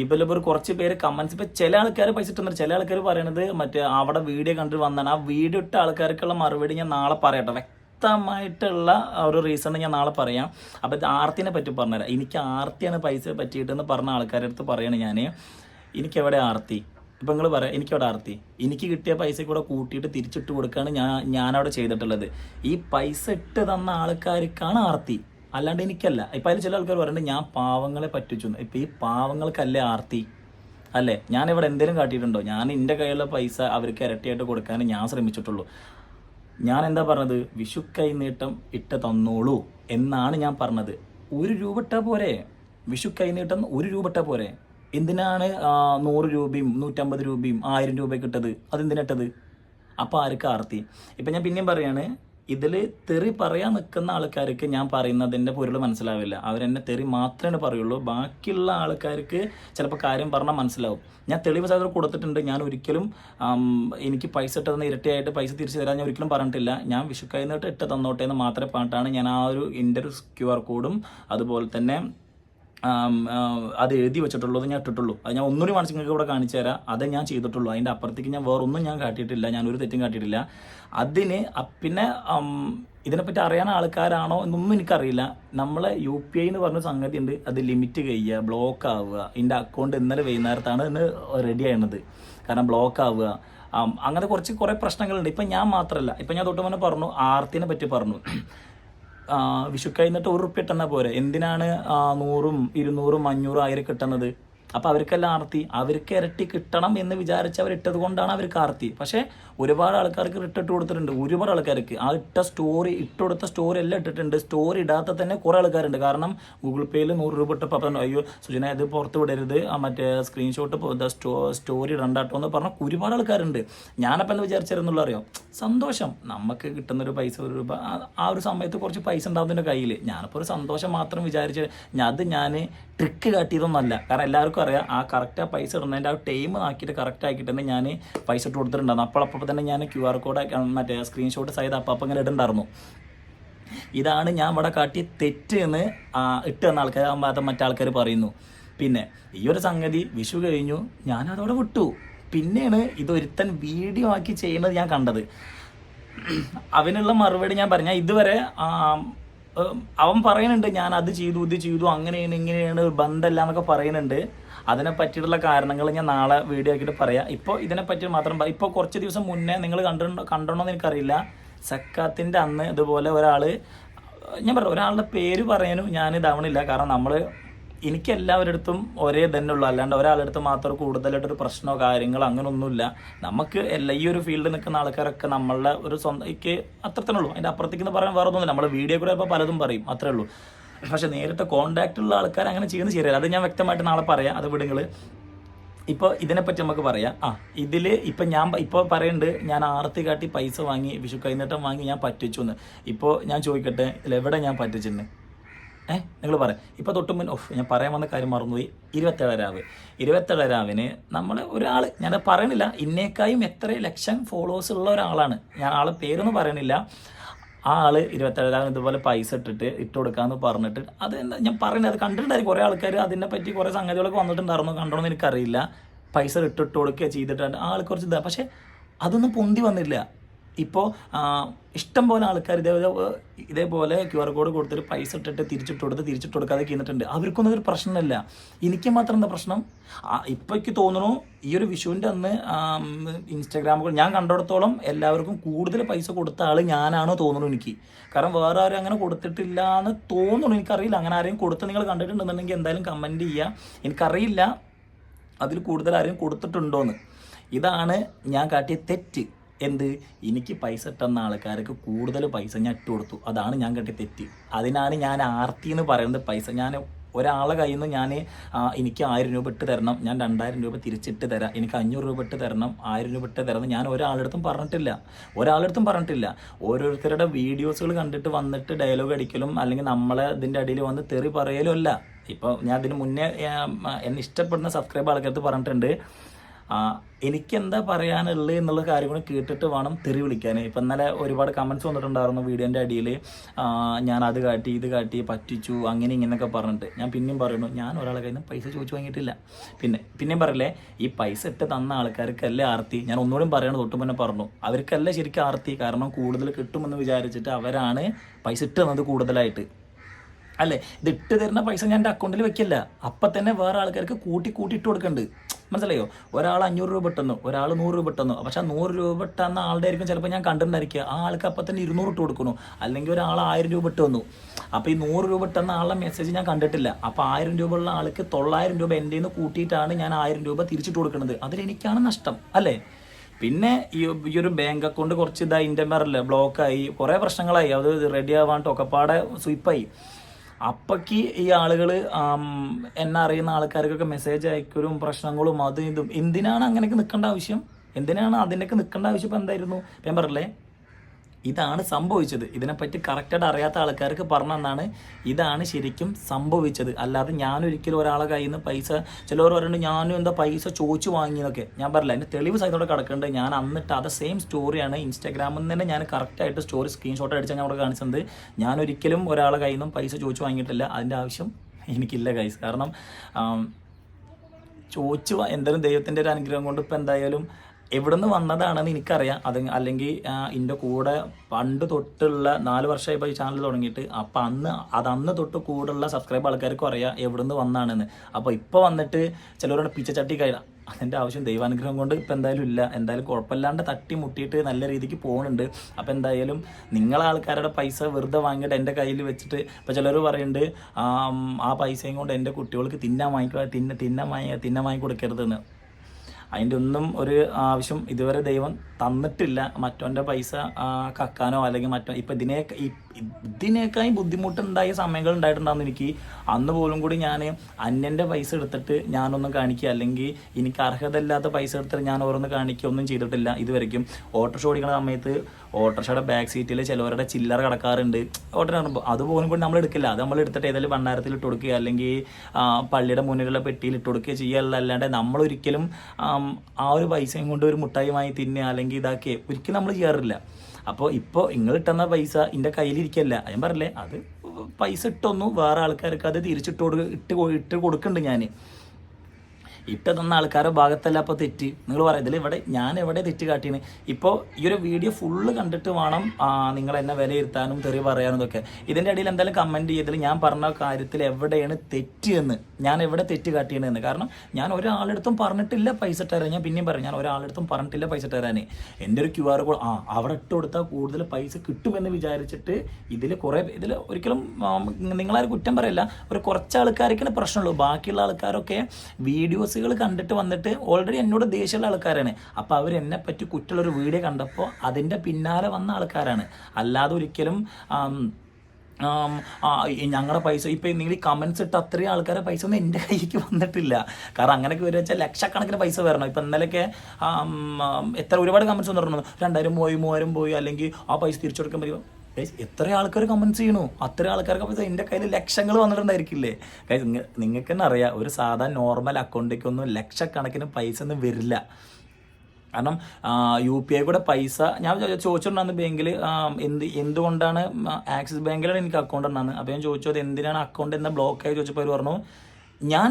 ഇപ്പോൾ ഇപ്പോൾ കുറച്ച് പേര് കമൻസ് ഇപ്പോൾ ചില ആൾക്കാർ പൈസ ഇട്ടുന്നുണ്ട് ചില ആൾക്കാർ പറയണത് മറ്റേ അവിടെ വീഡിയോ കണ്ടിട്ട് വന്നാണ്. ആ വീഡിയോ ഇട്ട ആൾക്കാർക്കുള്ള മറുപടി ഞാൻ നാളെ പറയട്ടെ. വ്യക്തമായിട്ടുള്ള ഒരു റീസൺ ഞാൻ നാളെ പറയാം. അപ്പൊ ആർത്തിനെ പറ്റി പറഞ്ഞുതരാം. എനിക്ക് ആർത്തിയാണ് പൈസ പറ്റിയിട്ടെന്ന് പറഞ്ഞ ആൾക്കാരുടെ അടുത്ത് പറയാണ് ഞാൻ എനിക്കെവിടെ ആർത്തി? ഇപ്പം നിങ്ങൾ പറയാം എനിക്കവിടെ ആർത്തി? എനിക്ക് കിട്ടിയ പൈസ കൂടെ കൂട്ടിയിട്ട് തിരിച്ചിട്ട് കൊടുക്കുകയാണ് ഞാൻ ഞാനവിടെ ചെയ്തിട്ടുള്ളത്. ഈ പൈസ ഇട്ട് തന്ന ആൾക്കാർക്കാണ് ആർത്തി. അല്ലാണ്ട് എനിക്കല്ല. ഇപ്പം അതിൽ ചില ആൾക്കാർ പറയുന്നത് ഞാൻ പാവങ്ങളെ പറ്റിച്ചു. ഇപ്പം ഈ പാവങ്ങൾക്കല്ലേ ആർത്തി? അല്ലേ? ഞാനിവിടെ എന്തെങ്കിലും കാട്ടിയിട്ടുണ്ടോ? ഞാൻ എന്റെ കയ്യിലുള്ള പൈസ അവർക്ക് ഇരട്ടിയായിട്ട് കൊടുക്കാൻ ഞാൻ ശ്രമിച്ചിട്ടുള്ളൂ. ഞാൻ എന്താ പറഞ്ഞത്? വിഷു കൈനീട്ടം ഇട്ട് തന്നോളൂ എന്നാണ് ഞാൻ പറഞ്ഞത്. ഒരു രൂപ പോരെ? വിഷു കൈനീട്ടം ഒരു രൂപ പോരെ? എന്തിനാണ് നൂറ് രൂപയും നൂറ്റമ്പത് രൂപയും ആയിരം രൂപയൊക്കെ ഇട്ടത്? അതെന്തിനാ ഇട്ടത്? അപ്പോൾ ആർക്ക് ആർത്തി? ഇപ്പം ഞാൻ പിന്നെയും പറയാണ് ഇതിൽ തെറി പറയാൻ നിൽക്കുന്ന ആൾക്കാർക്ക് ഞാൻ പറയുന്നതിന്റെ പൊരുൾ മനസ്സിലാവില്ല. അവരെന്നെ തെറി മാത്രമേ പറയുള്ളൂ. ബാക്കിയുള്ള ആൾക്കാർക്ക് ചിലപ്പോൾ കാര്യം പറഞ്ഞാൽ മനസ്സിലാവും. ഞാൻ തെളിവ് സാധനം കൊടുത്തിട്ടുണ്ട്. ഞാൻ ഒരിക്കലും എനിക്ക് പൈസ ഇട്ടതെന്ന് ഇരട്ടിയായിട്ട് പൈസ തിരിച്ചു തരാൻ ഞാൻ ഒരിക്കലും പറഞ്ഞിട്ടില്ല. ഞാൻ വിഷുക്കായിട്ട് ഇട്ട് തന്നോട്ടെ എന്ന് മാത്രമേ പറഞ്ഞിട്ടാണ് ഞാൻ ആ ഒരു എന്റെ ഒരു ക്യു ആർ കോഡും അതുപോലെ തന്നെ അത് എഴുതി വെച്ചിട്ടുള്ളത് ഞാൻ ഇട്ടിട്ടുള്ളൂ. അത് ഞാൻ ഒന്നുകൂടി കാണിച്ച് നിങ്ങൾക്ക് ഇവിടെ കാണിച്ചു തരാം. അത് ഞാൻ ചെയ്തിട്ടുള്ളൂ. അതിന്റെ അപ്പുറത്തേക്ക് ഞാൻ വേറൊന്നും ഞാൻ കാട്ടിയിട്ടില്ല. ഞാൻ ഒരു തെറ്റും കാട്ടിയിട്ടില്ല. അതിന് പിന്നെ ഇതിനെപ്പറ്റി അറിയാൻ ആൾക്കാരാണോ എന്നൊന്നും എനിക്കറിയില്ല. നമ്മൾ യു പി ഐ എന്ന് പറഞ്ഞ സംഗതി ഉണ്ട്. അത് ലിമിറ്റ് കഴിയുക ബ്ലോക്ക് ആവുക. എന്റെ അക്കൗണ്ട് ഇന്നലെ വൈകുന്നേരത്താണ് ഇന്ന് റെഡി ആയിരുന്നത്. കാരണം ബ്ലോക്ക് ആവുക. അങ്ങനെ കുറച്ച് കുറേ പ്രശ്നങ്ങളുണ്ട്. ഇപ്പം ഞാൻ മാത്രമല്ല ഇപ്പം ഞാൻ തൊട്ട് മുന്നേ പറഞ്ഞു ആർത്തിനെ പറ്റി പറഞ്ഞു. വിഷു കഴിഞ്ഞിട്ട് ഒരു റുപ്യ ഇട്ടെന്നാ പോരെ? എന്തിനാണ് നൂറും ഇരുന്നൂറും അഞ്ഞൂറും ആയിരം കിട്ടുന്നത് അപ്പൊ അവർക്കെല്ലാം ആർത്തി? അവർക്ക് ഇരട്ടി കിട്ടണം എന്ന് വിചാരിച്ച് അവർ ഇട്ടത് കൊണ്ടാണ് അവർക്ക് ആർത്തി. പക്ഷേ ഒരുപാട് ആൾക്കാർക്ക് ഇട്ടിട്ട് കൊടുത്തിട്ടുണ്ട്. ഒരുപാട് ആൾക്കാർക്ക്. ആ ഇട്ട സ്റ്റോറി ഇട്ടുകൊടുത്ത സ്റ്റോറി എല്ലാം ഇട്ടിട്ടുണ്ട്. സ്റ്റോറി ഇടാത്ത തന്നെ കുറെ ആൾക്കാരുണ്ട്. കാരണം ഗൂഗിൾ പേയിൽ നൂറ് രൂപ ഇട്ടപ്പോൾ അപ്പം അയ്യോ സുജന ഇത് പുറത്ത് വിടരുത്. മറ്റേ സ്ക്രീൻഷോട്ട് സ്റ്റോ സ്റ്റോറി ഇടണ്ടാട്ടോ എന്ന് പറഞ്ഞ ഒരുപാട് ആൾക്കാരുണ്ട്. ഞാനപ്പം എന്ന് വിചാരിച്ചിരുന്നുള്ള അറിയോ? സന്തോഷം. നമുക്ക് കിട്ടുന്ന ഒരു പൈസ ഒരു രൂപ ആ- ഒരു സമയത്ത് കുറച്ച് പൈസ ഉണ്ടാവുന്നതിന്റെ കയ്യിൽ ഞാനിപ്പോൾ ഒരു സന്തോഷം മാത്രം വിചാരിച്ച് അത് ഞാൻ ട്രിക്ക് കാട്ടിയതൊന്നല്ല. കാരണം എല്ലാവർക്കും അറിയാം ആ കറക്റ്റ് ആ പൈസ ഇടുന്നതിന്റെ ആ ടൈം ആക്കിയിട്ട് കറക്റ്റ് ആക്കിയിട്ട് തന്നെ ഞാൻ പൈസ ഇട്ട് കൊടുത്തിട്ടുണ്ടായിരുന്നു. അപ്പോൾ തന്നെ ഞാൻ ക്യു ആർ കോഡ് മറ്റേ സ്ക്രീൻഷോട്ട് സൈഡ് അപ്പം അപ്പം ഇങ്ങനെ ഇടുന്നുണ്ടായിരുന്നു. ഇതാണ് ഞാൻ ഇവിടെ കാട്ടി തെറ്റ് എന്ന് ഇട്ട് തന്ന ആൾക്കാർ അത് മറ്റാൾക്കാർ പറയുന്നു. പിന്നെ ഈ ഒരു സംഗതി വിഷു കഴിഞ്ഞു ഞാൻ അതോടെ വിട്ടു. പിന്നെയാണ് ഇതൊരുത്തൻ വീഡിയോ ആക്കി ചെയ്യുന്നത് ഞാൻ കണ്ടത്. അവനുള്ള മറുപടി ഞാൻ പറഞ്ഞ. ഇതുവരെ അവൻ പറയുന്നുണ്ട് ഞാൻ അത് ചെയ്തു ഇത് ചെയ്തു അങ്ങനെയാണ് ഇങ്ങനെയാണ് ബന്ധമല്ല എന്നൊക്കെ പറയുന്നുണ്ട്. അതിനെ പറ്റിയിട്ടുള്ള കാരണങ്ങൾ ഞാൻ നാളെ വീഡിയോ ആക്കിയിട്ട് പറയാം. ഇപ്പോൾ ഇതിനെ പറ്റി മാത്രം പറയാം ഇപ്പോൾ കുറച്ച് ദിവസം മുന്നേ നിങ്ങൾ കണ്ടിട്ടുണ്ടോ കണ്ടോന്ന് എനിക്കറിയില്ല. സക്കാത്തിന്റെ അന്ന് ഇതുപോലെ ഒരാൾ ഞാൻ പറഞ്ഞു ഒരാളുടെ പേര് പറയാനും ഞാൻ ഇതാവണില്ല. കാരണം നമ്മൾ എനിക്ക് എല്ലാവരുടെ അടുത്തും ഒരേ തന്നെ ഉള്ളൂ. അല്ലാണ്ട് ഒരാളുടെ അടുത്ത് മാത്രം കൂടുതലായിട്ടൊരു പ്രശ്നമോ കാര്യങ്ങളോ അങ്ങനെയൊന്നുമില്ല നമുക്ക് എല്ലാ ഈ ഒരു ഫീൽഡിൽ നിൽക്കുന്ന ആൾക്കാരൊക്കെ നമ്മളുടെ ഒരു സ്വന്തം എനിക്ക് അത്രത്തനുള്ളൂ അതിന്റെ അപ്പുറത്തേക്ക് എന്ന് പറയാൻ വേറെ ഒന്നുമില്ല നമ്മൾ വീഡിയോ കൂടെ ഇപ്പോൾ പലതും പറയും. അത്രേ ഉള്ളൂ. പക്ഷെ നേരിട്ട് കോണ്ടാക്ട് ഉള്ള ആൾക്കാർ അങ്ങനെ ചെയ്യുന്നത് ശരിയല്ല. അത് ഞാൻ വ്യക്തമായിട്ട് നാളെ പറയാം. അത് വിടുങ്ങൾ ഇപ്പോൾ ഇതിനെപ്പറ്റി നമുക്ക് പറയാം. ആ ഇതിൽ ഇപ്പം ഞാൻ ഇപ്പോൾ പറയുന്നുണ്ട് ഞാൻ ആർത്തി കാട്ടി പൈസ വാങ്ങി വിഷു കൈനീട്ടം വാങ്ങി ഞാൻ പറ്റിച്ചു എന്ന് ഇപ്പോൾ ഞാൻ ചോദിക്കട്ടെ എവിടെ ഞാൻ പറ്റിച്ചിട്ടുണ്ട് ഏഹ് നിങ്ങൾ പറയാം ഇപ്പോൾ തൊട്ട് മുൻ ഓഫ് ഞാൻ പറയാൻ വന്ന കാര്യം മറന്നുപോയി. ഇരുപത്തേഴ് രാവ്. ഇരുപത്തേഴ് രാവിന് നമ്മൾ ഒരാൾ ഞാൻ പറയണില്ല. ഇന്നേക്കായും എത്ര ലക്ഷം ഫോളോവേഴ്സ് ഉള്ള ഒരാളാണ്. ഞാൻ ആളെ പേരൊന്നും പറയണില്ല. ആ ആൾ ഇരുപത്തേഴാം ഇതുപോലെ പൈസ ഇട്ടിട്ട് ഇട്ട് കൊടുക്കാന്ന് പറഞ്ഞിട്ട് അത് എന്താ ഞാൻ പറയുന്നത് അത് കണ്ടിട്ടുണ്ടായിരുന്നു കുറേ ആൾക്കാർ അതിനെ പറ്റി കുറേ സംഗതികളൊക്കെ വന്നിട്ടുണ്ടായിരുന്നു. കണ്ടോന്ന് എനിക്കറിയില്ല. പൈസ ഇട്ടിട്ട് കൊടുക്കുക ചെയ്തിട്ടുണ്ട് ആൾ കുറച്ച് ഇതാ. പക്ഷേ അതൊന്നും പൊന്തി വന്നില്ല. ഇപ്പോൾ ഇഷ്ടം പോലെ ആൾക്കാർ ഇതേപോലെ ഇതേപോലെ ക്യു ആർ കോഡ് കൊടുത്തിട്ട് പൈസ ഇട്ടിട്ട് തിരിച്ചിട്ട് കൊടുത്ത് തിരിച്ചിട്ട് കൊടുക്കാതെ കിന്നിട്ടുണ്ട് അവർക്കൊന്നും ഒരു പ്രശ്നമില്ല. എനിക്ക് മാത്രം എന്താ പ്രശ്നം? ഇപ്പോൾ എനിക്ക് തോന്നുന്നു ഈ ഒരു വിഷുവിന്റെ അന്ന് ഇൻസ്റ്റാഗ്രാമുകൾ ഞാൻ കണ്ടിടത്തോളം എല്ലാവർക്കും കൂടുതൽ പൈസ കൊടുത്ത ആൾ ഞാനാണോ തോന്നുന്നു എനിക്ക്. കാരണം വേറെ ആരും അങ്ങനെ കൊടുത്തിട്ടില്ല എന്ന് തോന്നുന്നു. എനിക്കറിയില്ല. അങ്ങനെ ആരെയും കൊടുത്ത് നിങ്ങൾ കണ്ടിട്ടുണ്ടെന്നുണ്ടെങ്കിൽ എന്തായാലും കമന്റ് ചെയ്യുക എനിക്കറിയില്ല അതിൽ കൂടുതൽ ആരെയും കൊടുത്തിട്ടുണ്ടോന്ന്. ഇതാണ് ഞാൻ കാട്ടിയ തെറ്റ്. എന്ത്? എനിക്ക് പൈസ ഇട്ടുന്ന ആൾക്കാർക്ക് കൂടുതൽ പൈസ ഞാൻ ഇട്ട് കൊടുത്തു. അതാണ് ഞാൻ കണ്ടി തെറ്റ്. അതിനാണ് ഞാൻ ആർത്തി എന്ന് പറയുന്നത് പൈസ. ഞാൻ ഒരാളെ കയ്യിൽ നിന്ന് ഞാൻ എനിക്ക് ആയിരം രൂപ ഇട്ട് തരണം. ഞാൻ രണ്ടായിരം രൂപ തിരിച്ചിട്ട് തരാം. എനിക്ക് അഞ്ഞൂറ് രൂപ ഇട്ട് തരണം. ആയിരം രൂപ ഇട്ട് തരണം ഞാൻ ഒരാളടുത്തും പറഞ്ഞിട്ടില്ല. ഒരാളടുത്തും പറഞ്ഞിട്ടില്ല. ഓരോരുത്തരുടെ വീഡിയോസുകൾ കണ്ടിട്ട് വന്നിട്ട് ഡയലോഗ് അടിക്കലും അല്ലെങ്കിൽ നമ്മളെ ഇതിന്റെ അടിയിൽ വന്ന് തെറി പറയലും അല്ല. ഇപ്പോൾ ഞാൻ അതിന് മുന്നേ എന്നെ ഇഷ്ടപ്പെടുന്ന സബ്സ്ക്രൈബ് ആൾക്കാർക്ക് പറഞ്ഞിട്ടുണ്ട്. ആ, എനിക്കെന്താ പറയാനുള്ളത് എന്നുള്ള കാര്യം കൂടി കേട്ടിട്ട് വേണം തെറി വിളിക്കാൻ ഇപ്പം ഇന്നലെ ഒരുപാട് കമൻസ് വന്നിട്ടുണ്ടായിരുന്നു വീഡിയോന്റെ അടിയിൽ ഞാൻ അത് കാട്ടി ഇത് കാട്ടി പറ്റിച്ചു അങ്ങനെ ഇങ്ങനെയൊക്കെ പറഞ്ഞിട്ട്. ഞാൻ പിന്നെയും പറയുന്നു ഞാൻ ഒരാളെ കയ്യിൽ നിന്ന് പൈസ ചോദിച്ചു വാങ്ങിയിട്ടില്ല. പിന്നെ പിന്നെയും പറയില്ലേ ഈ പൈസ ഇട്ട് തന്ന ആൾക്കാർക്കല്ലേ ആർത്തി? ഞാൻ ഒന്നുകൂടി പറയണത് തൊട്ട് മുന്നേ പറഞ്ഞു അവർക്കല്ല ശരിക്കും ആർത്തി? കാരണം കൂടുതൽ കിട്ടുമെന്ന് വിചാരിച്ചിട്ട് അവരാണ് പൈസ ഇട്ട് തന്നത് കൂടുതലായിട്ട്. അല്ലേ? ഇത് ഇട്ട് തരുന്ന പൈസ ഞാൻ എന്റെ അക്കൗണ്ടിൽ വെക്കില്ല. അപ്പം തന്നെ വേറെ ആൾക്കാർക്ക് കൂട്ടി കൂട്ടി ഇട്ട് കൊടുക്കുന്നുണ്ട് മനസ്സിലായോ? ഒരാൾ അഞ്ഞൂറ് രൂപ ഇട്ടെന്നു ഒരാൾ നൂറ് രൂപ ഇട്ടെന്നു. പക്ഷേ നൂറ് രൂപ ഇട്ടെന്ന ആളുടെ ആയിരിക്കും ചിലപ്പോൾ ഞാൻ കണ്ടിട്ടുണ്ടായിരിക്കുക. ആ ആൾക്ക് അപ്പം തന്നെ ഇരുന്നൂറ് ഇട്ട് കൊടുക്കണു. അല്ലെങ്കിൽ ഒരാൾ ആയിരം രൂപ ഇട്ട് വന്നു അപ്പോൾ ഈ നൂറ് രൂപ ഇട്ടെന്ന ആളുടെ മെസ്സേജ് ഞാൻ കണ്ടിട്ടില്ല. അപ്പോൾ ആയിരം രൂപ ഉള്ള ആൾക്ക് തൊള്ളായിരം രൂപ എന്റെ നിന്ന് കൂട്ടിയിട്ടാണ് ഞാൻ ആയിരം രൂപ തിരിച്ചിട്ട് കൊടുക്കുന്നത് അതിലെനിക്കാണ് നഷ്ടം. അല്ലേ? പിന്നെ ഈ ഈ ഒരു ബാങ്ക് അക്കൗണ്ട് കുറച്ച് ഇതായി. ഇന്റർമറല്ലേ ബ്ലോക്കായി കുറേ പ്രശ്നങ്ങളായി. അത് റെഡി ആവാണ്ട് ഒക്കെപ്പാടെ സ്വീപ്പായി അപ്പക്ക് ഈ ആളുകൾ എന്നെ അറിയുന്ന ആൾക്കാർക്കൊക്കെ മെസ്സേജ് അയക്കലും പ്രശ്നങ്ങളും അതും ഇതും. എന്തിനാണ് അങ്ങനെയൊക്കെ നിൽക്കേണ്ട ആവശ്യം? എന്തിനാണ് അതിനൊക്കെ നിൽക്കേണ്ട ആവശ്യം ഇപ്പം എന്തായിരുന്നു? ഞാൻ പറഞ്ഞില്ലേ? ഇതാണ് സംഭവിച്ചത്. ഇതിനെപ്പറ്റി കറക്റ്റായിട്ട് അറിയാത്ത ആൾക്കാർക്ക് പറഞ്ഞുന്നാണ് ഇതാണ് ശരിക്കും സംഭവിച്ചത്. അല്ലാതെ ഞാനൊരിക്കലും ഒരാളെ കയ്യിൽ നിന്ന് പൈസ ചിലവർ പറയുന്നുണ്ട് ഞാനും എന്താ പൈസ ചോദിച്ചു വാങ്ങിയെന്നൊക്കെ. ഞാൻ പറയില്ല അതിന്റെ തെളിവ് സഹിതോടെ കിടക്കുന്നുണ്ട് ഞാൻ അന്നിട്ട് അത് സെയിം സ്റ്റോറിയാണ് ഇൻസ്റ്റാഗ്രാമിൽ നിന്ന് തന്നെ ഞാൻ കറക്റ്റായിട്ട് സ്റ്റോറി സ്ക്രീൻഷോട്ട് അടിച്ചാൽ ഞാൻ അവിടെ കാണിച്ചത്. ഞാൻ ഒരിക്കലും ഒരാളെ കയ്യിൽ നിന്നും പൈസ ചോദിച്ചു വാങ്ങിയിട്ടില്ല. അതിന്റെ ആവശ്യം എനിക്കില്ല കൈസ് കാരണം ചോദിച്ചു എന്തായാലും ദൈവത്തിന്റെ ഒരു അനുഗ്രഹം കൊണ്ട് ഇപ്പം എന്തായാലും എവിടെ നിന്ന് വന്നതാണെന്ന് എനിക്കറിയാം. അത് അല്ലെങ്കിൽ എന്റെ കൂടെ പണ്ട് തൊട്ടുള്ള നാല് വർഷമായി ഇപ്പോൾ ഈ ചാനൽ തുടങ്ങിയിട്ട്. അപ്പം അന്ന് അന്ന് തൊട്ട് കൂടുള്ള സബ്സ്ക്രൈബ് ആൾക്കാർക്കും അറിയാം എവിടുന്ന് വന്നാണെന്ന്. അപ്പോൾ ഇപ്പോൾ വന്നിട്ട് ചിലവരുടെ പിച്ചച്ചട്ടി കയറ. അതിന്റെ ആവശ്യം ദൈവാനുഗ്രഹം കൊണ്ട് ഇപ്പം എന്തായാലും ഇല്ല. എന്തായാലും കുഴപ്പമില്ലാണ്ട് തട്ടി മുട്ടിയിട്ട് നല്ല രീതിക്ക് പോകുന്നുണ്ട് അപ്പോൾ എന്തായാലും നിങ്ങളെ ആൾക്കാരുടെ പൈസ വെറുതെ വാങ്ങിയിട്ട് എന്റെ കയ്യിൽ വെച്ചിട്ട് ഇപ്പോൾ ചിലർ പറയുന്നുണ്ട് ആ പൈസയും കൊണ്ട് എന്റെ കുട്ടികൾക്ക് തിന്നാൻ വാങ്ങിക്കുക തിന്ന തിന്നാൻ വാങ്ങി തിന്നാൻ വാങ്ങി കൊടുക്കരുതെന്ന്. അതിന്റെ ഒന്നും ഒരു ആവശ്യം ഇതുവരെ ദൈവം തന്നിട്ടില്ല. മറ്റോന്റെ പൈസ കക്കാനോ അല്ലെങ്കിൽ മറ്റോ ഇപ്പം ഇതിനെ ഇതിനേക്കായി ബുദ്ധിമുട്ടുണ്ടായ സമയങ്ങൾ ഉണ്ടായിട്ടുണ്ടാകുന്ന എനിക്ക് അന്ന് പോലും കൂടി ഞാൻ അന്യന്റെ പൈസ എടുത്തിട്ട് ഞാനൊന്നും കാണിക്കുക. അല്ലെങ്കിൽ എനിക്ക് അർഹതയില്ലാത്ത പൈസ എടുത്തിട്ട് ഞാൻ ഓരോന്ന് കാണിക്കുക ഒന്നും ചെയ്തിട്ടില്ല ഇതുവരെയ്ക്കും ഓട്ടോറിക്ഷ ഓടിക്കുന്ന സമയത്ത് ഓട്ടോറിക്ഷയുടെ ബാക്ക് സീറ്റിൽ ചിലവരുടെ ചില്ലറ കിടക്കാറുണ്ട്. ഓട്ടോ അതുപോലും കൂടി നമ്മൾ എടുക്കില്ല. അത് നമ്മൾ എടുത്തിട്ട് ഏതെങ്കിലും ഭണ്ണാരത്തിൽ ഇട്ട് കൊടുക്കുക. അല്ലെങ്കിൽ പള്ളിയുടെ മുന്നിലുള്ള പെട്ടിയിൽ ഇട്ട് കൊടുക്കുക ചെയ്യുക അല്ലാണ്ട് നമ്മൾ ഒരിക്കലും ആ ഒരു പൈസയും കൊണ്ട് ഒരു മുട്ടായി വാങ്ങി തിന്നുക അല്ലെങ്കിൽ ഇതാക്കി ഒരിക്കലും നമ്മൾ ചെയ്യാറില്ല. അപ്പോൾ ഇപ്പോൾ നിങ്ങൾ ഇട്ടുന്ന പൈസ എന്റെ കയ്യിലിരിക്കല്ല? ഞാൻ പറഞ്ഞില്ലേ അത് പൈസ ഇട്ടൊന്നു വേറെ ആൾക്കാർക്ക് അത് തിരിച്ചിട്ട് കൊടുക്ക ഇട്ട് ഇട്ട് കൊടുക്കുന്നുണ്ട് ഞാൻ ഇട്ട് തന്ന ആൾക്കാരുടെ ഭാഗത്തല്ല അപ്പോൾ തെറ്റ്. നിങ്ങൾ പറയാം ഇതിൽ ഇവിടെ ഞാൻ എവിടെ തെറ്റ് കാട്ടിയാണ് ഇപ്പോൾ ഈ ഒരു വീഡിയോ ഫുള്ള് കണ്ടിട്ട് വേണം നിങ്ങൾ എന്നെ വിലയിരുത്താനും തെറി പറയാനും ഇതൊക്കെ. ഇതിന്റെ ഇടയിൽ എന്തായാലും കമന്റ് ചെയ്തതിൽ ഞാൻ പറഞ്ഞ കാര്യത്തിൽ എവിടെയാണ് തെറ്റ് എന്ന്. ഞാൻ എവിടെ തെറ്റ് കാട്ടിയെന്ന് കാരണം ഞാൻ ഒരാളെടുത്തും പറഞ്ഞിട്ടില്ല പൈസ തരാൻ. ഞാൻ പിന്നെയും പറയും ഞാൻ ഒരാളെടുത്തും പറഞ്ഞിട്ടില്ല പൈസ തരാൻ. എന്റെ ഒരു ക്യു ആർ കോഡ് ആ അവിടെ ഇട്ട് കൊടുത്താൽ കൂടുതൽ പൈസ കിട്ടുമെന്ന് വിചാരിച്ചിട്ട് ഇതിൽ കുറേ ഇതിൽ ഒരിക്കലും നിങ്ങളാരും കുറ്റം പറയല്ല. ഒരു കുറച്ച് ആൾക്കാർക്കാണ് പ്രശ്നമുള്ളൂ. ബാക്കിയുള്ള ആൾക്കാരൊക്കെ വീഡിയോസുകൾ കണ്ടിട്ട് വന്നിട്ട് ഓൾറെഡി എന്നോട് ദേഷ്യമുള്ള ആൾക്കാരാണ്. അപ്പോൾ അവർ എന്നെ പറ്റി കുറ്റുള്ള ഒരു വീഡിയോ കണ്ടപ്പോൾ അതിന്റെ പിന്നാലെ വന്ന ആൾക്കാരാണ്. അല്ലാതെ ഒരിക്കലും ഞങ്ങളുടെ പൈസ ഇപ്പം നിങ്ങൾ ഈ കമൻസ് ഇട്ട് അത്രയും ആൾക്കാരെ പൈസ ഒന്നും എന്റെ കയ്യിലേക്ക് വന്നിട്ടില്ല. കാരണം അങ്ങനെയൊക്കെ വരുക വെച്ചാൽ ലക്ഷക്കണക്കിന് പൈസ വരണം. ഇപ്പം ഇന്നലെയൊക്കെ എത്ര ഒരുപാട് കമൻസ് വന്നിട്ടുണ്ടോ. രണ്ടായിരം പോയി മൂവായിരം പോയി അല്ലെങ്കിൽ ആ പൈസ തിരിച്ചു കൊടുക്കാൻ പറ്റുമോ എത്ര ആൾക്കാർ കമൻസ് ചെയ്യണു. അത്ര ആൾക്കാർക്ക് അപ്പോൾ എന്റെ കയ്യിൽ ലക്ഷങ്ങൾ വന്നിട്ടുണ്ടായിരിക്കില്ലേ? ഗൈസ് നിങ്ങൾക്ക് തന്നെ അറിയാം. ഒരു സാധാ നോർമൽ അക്കൗണ്ടിലേക്കൊന്നും ലക്ഷക്കണക്കിന് പൈസ ഒന്നും വരില്ല. കാരണം യു പി ഐ കൂടെ പൈസ ഞാൻ ചോദിച്ചിട്ടുണ്ടായിരുന്നു ബാങ്കിൽ എന്ത് എന്തുകൊണ്ടാണ് ആക്സിസ് ബാങ്കിലാണ് എനിക്ക് അക്കൗണ്ട് ഉണ്ടാകുന്നത് അപ്പോൾ ഞാൻ ചോദിച്ചു അത് എന്തിനാണ് അക്കൗണ്ട് എന്ന ബ്ലോക്ക് ആയി ചോദിച്ചപ്പോൾ അവർ പറഞ്ഞു ഞാൻ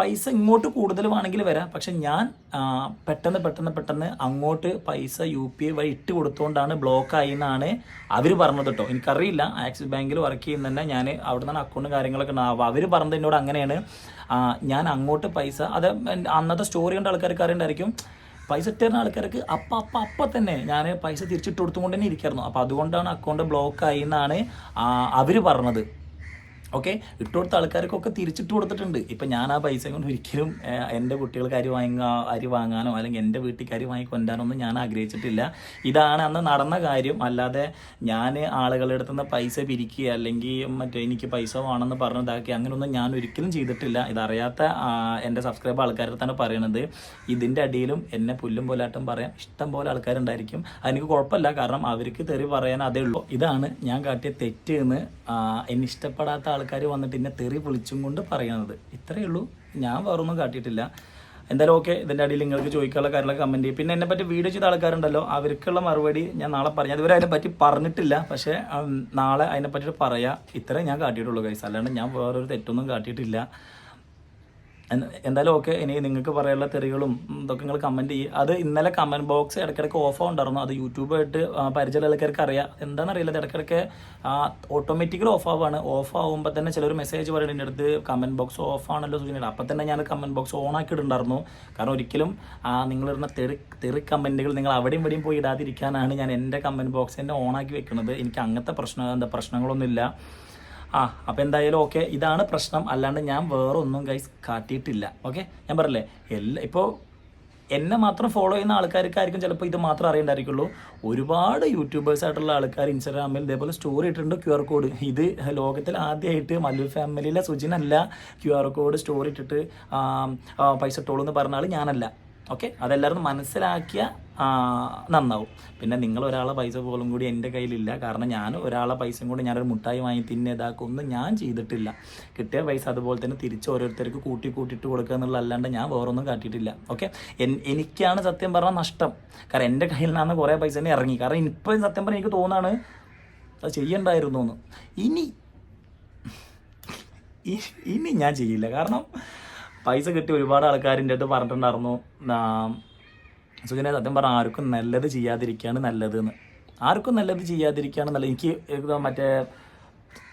പൈസ ഇങ്ങോട്ട് കൂടുതൽ വേണമെങ്കിൽ വരാം. പക്ഷെ ഞാൻ പെട്ടെന്ന് പെട്ടെന്ന് പെട്ടെന്ന് അങ്ങോട്ട് പൈസ യു പി ഐ വഴി ഇട്ട് കൊടുത്തുകൊണ്ടാണ് ബ്ലോക്ക് ആയി എന്നാണ് അവർ പറഞ്ഞത് കേട്ടോ. എനിക്കറിയില്ല. ആക്സിസ് ബാങ്കിൽ വർക്ക് ചെയ്യുന്ന ഞാൻ അവിടെ നിന്നാണ് അക്കൗണ്ട് കാര്യങ്ങളൊക്കെ ഉണ്ടാവും അവർ പറഞ്ഞത് എന്നോട് അങ്ങനെയാണ്. ഞാൻ അങ്ങോട്ട് പൈസ അത് അന്നത്തെ സ്റ്റോറി കണ്ട ആൾക്കാർക്ക് അറിയണ്ടായിരിക്കും. പൈസ ഇട്ടിരുന്ന ആൾക്കാർക്ക് അപ്പം അപ്പം അപ്പം തന്നെ ഞാൻ പൈസ തിരിച്ചിട്ട് കൊടുത്തുകൊണ്ട് തന്നെ ഇരിക്കായിരുന്നു. അപ്പം അതുകൊണ്ടാണ് അക്കൗണ്ട് ബ്ലോക്ക് ആയി എന്നാണ് അവർ പറഞ്ഞത്. ഓക്കെ ഇട്ട് കൊടുത്ത ആൾക്കാർക്കൊക്കെ തിരിച്ചിട്ട് കൊടുത്തിട്ടുണ്ട്. ഇപ്പം ഞാൻ ആ പൈസ കൊണ്ട് ഒരിക്കലും എന്റെ കുട്ടികൾക്ക് അരി വാങ്ങാ അരി വാങ്ങാനോ അല്ലെങ്കിൽ എന്റെ വീട്ടിൽ അരി വാങ്ങി കൊണ്ടുവരാനൊന്നും ഞാൻ ആഗ്രഹിച്ചിട്ടില്ല. ഇതാണ് അന്ന് നടന്ന കാര്യം. അല്ലാതെ ഞാൻ ആളുകളുടെ അടുത്ത് നിന്ന് പൈസ പിരിക്കുക അല്ലെങ്കിൽ മറ്റേ എനിക്ക് പൈസ വേണമെന്ന് പറഞ്ഞതാക്കി അങ്ങനെയൊന്നും ഞാൻ ഒരിക്കലും ചെയ്തിട്ടില്ല. ഇതറിയാത്ത എന്റെ സബ്സ്ക്രൈബ് ആൾക്കാരെ തന്നെ പറയണത്. ഇതിന്റെ അടിയിലും എന്നെ പുല്ലും പോലാട്ടം പറയാൻ ഇഷ്ടം പോലെ ആൾക്കാരുണ്ടായിരിക്കും. അതെനിക്ക് കുഴപ്പമില്ല. കാരണം അവർക്ക് തെറി പറയാൻ അതേ ഉള്ളൂ. ഇതാണ് ഞാൻ കാട്ടിയ തെറ്റ് എന്ന് എന്നെ ഇഷ്ടപ്പെടാത്ത ആൾക്കാർ വന്നിട്ട് എന്നെ തെറി പൊളിച്ചും കൊണ്ട് പറയണത്. ഇത്രയേ ഉള്ളൂ. ഞാൻ വേറൊന്നും കാട്ടിയിട്ടില്ല. എന്തായാലും ഓക്കെ ഇതിന്റെ അടിയിൽ നിങ്ങൾക്ക് ചോദിക്കാനുള്ള കാര്യങ്ങളൊക്കെ കമന്റ് ചെയ്യും. പിന്നെ എന്നെപ്പറ്റി വീഡിയോ ചെയ്ത ആൾക്കാരുണ്ടല്ലോ അവർക്കുള്ള മറുപടി ഞാൻ നാളെ പറഞ്ഞു അതുവരെ അതിനെപ്പറ്റി പറഞ്ഞിട്ടില്ല. പക്ഷേ നാളെ അതിനെ പറ്റിയിട്ട് പറയാം. ഇത്രേ ഞാൻ കാട്ടിയിട്ടുള്ളൂ കൈസ് അല്ലാണ്ട് ഞാൻ വേറൊരു തെറ്റൊന്നും കാട്ടിയിട്ടില്ല. എന്തായാലും ഓക്കെ. ഇനി നിങ്ങൾക്ക് പറയാനുള്ള തെറികളും ഇതൊക്കെ നിങ്ങൾ കമന്റ് ചെയ്യും. അത് ഇന്നലെ കമന്റ് ബോക്സ് ഇടയ്ക്കിടയ്ക്ക് ഓഫ് ഉണ്ടായിരുന്നു അത് യൂട്യൂബായിട്ട് പരിചയമുള്ള ആൾക്കാർക്ക് അറിയാം. എന്താണെന്നറിയില്ല ഇടയ്ക്കിടയ്ക്ക് ഓട്ടോമാറ്റിക്കലി ഓഫ് ആവുകയാണ് ഓഫ് ആകുമ്പോൾ തന്നെ ചിലർ മെസ്സേജ് പറയുന്നത് എന്റെ അടുത്ത് കമന്റ് ബോക്സ് ഓഫ് ആണല്ലോ സൂചന അപ്പം തന്നെ ഞാൻ കമന്റ് ബോക്സ് ഓൺ ആക്കിയിട്ടുണ്ടായിരുന്നു കാരണം ഒരിക്കലും നിങ്ങളിടുന്ന തെറി തെറി കമന്റുകൾ നിങ്ങൾ അവിടെയും ഇവിടെയും പോയി ഇടാതിരിക്കാനാണ് ഞാൻ എന്റെ കമന്റ് ബോക്സ് തന്നെ ഓൺ ആക്കി വെക്കുന്നത് എനിക്ക് അങ്ങനത്തെ പ്രശ്നം എന്താ പ്രശ്നങ്ങളൊന്നുമില്ല. ആ അപ്പോൾ എന്തായാലും ഓക്കെ ഇതാണ് പ്രശ്നം. അല്ലാണ്ട് ഞാൻ വേറെ ഒന്നും ഗൈസ് കാട്ടിയിട്ടില്ല. ഓക്കെ ഞാൻ പറയല്ലേ എല്ലാ ഇപ്പോൾ എന്നെ മാത്രം ഫോളോ ചെയ്യുന്ന ആൾക്കാർക്കായിരിക്കും ചിലപ്പോൾ ഇത് മാത്രം അറിയണ്ടായിരിക്കുള്ളൂ. ഒരുപാട് യൂട്യൂബേഴ്സ് ആയിട്ടുള്ള ആൾക്കാർ ഇൻസ്റ്റാഗ്രാമിൽ ഇതേപോലെ സ്റ്റോറി ഇട്ടിട്ടുണ്ട് ക്യു ആർ കോഡ് ഇത് ലോകത്തിൽ ആദ്യമായിട്ട് മല്ലു ഫാമിലിയിലെ സുജിനല്ല ക്യു ആർ കോഡ് സ്റ്റോറി ഇട്ടിട്ട് പൈസ ഇട്ടോളൂ എന്ന് പറഞ്ഞ ഞാനല്ല. ഓക്കെ? അതെല്ലാവരും മനസ്സിലാക്കിയ നന്നാവും. പിന്നെ നിങ്ങൾ ഒരാളെ പൈസ പോലും കൂടി എന്റെ കയ്യിലില്ല. കാരണം ഞാൻ ഒരാളെ പൈസയും കൂടി ഞാനൊരു മുട്ടായി വാങ്ങി തിന്നെ ഒന്നും ഞാൻ ചെയ്തിട്ടില്ല. കിട്ടിയ പൈസ അതുപോലെ തന്നെ തിരിച്ച് ഓരോരുത്തർക്ക് കൂട്ടി കൂട്ടിയിട്ട് കൊടുക്കുക എന്നുള്ള അല്ലാണ്ട് ഞാൻ വേറൊന്നും കാട്ടിയിട്ടില്ല. ഓക്കെ? എനിക്കാണ് സത്യം പറഞ്ഞാൽ നഷ്ടം. കാരണം എന്റെ കയ്യിൽ നിന്നാണ് കുറേ പൈസ തന്നെ ഇറങ്ങി. കാരണം ഇപ്പം സത്യം പറഞ്ഞാൽ എനിക്ക് തോന്നാണ് അത് ചെയ്യണ്ടായിരുന്നു എന്ന് ഇനി ഇനി ഞാൻ ചെയ്യില്ല. കാരണം പൈസ കിട്ടി ഒരുപാട് ആൾക്കാരിന്റെ അടുത്ത് പറഞ്ഞിട്ടുണ്ടായിരുന്നു. സുഖനെ സത്യം പറഞ്ഞാൽ ആർക്കും നല്ലത് ചെയ്യാതിരിക്കുകയാണ് നല്ലത് എന്ന് ആർക്കും നല്ലത് ചെയ്യാതിരിക്കുകയാണ് നല്ലത്. എനിക്ക് മറ്റേ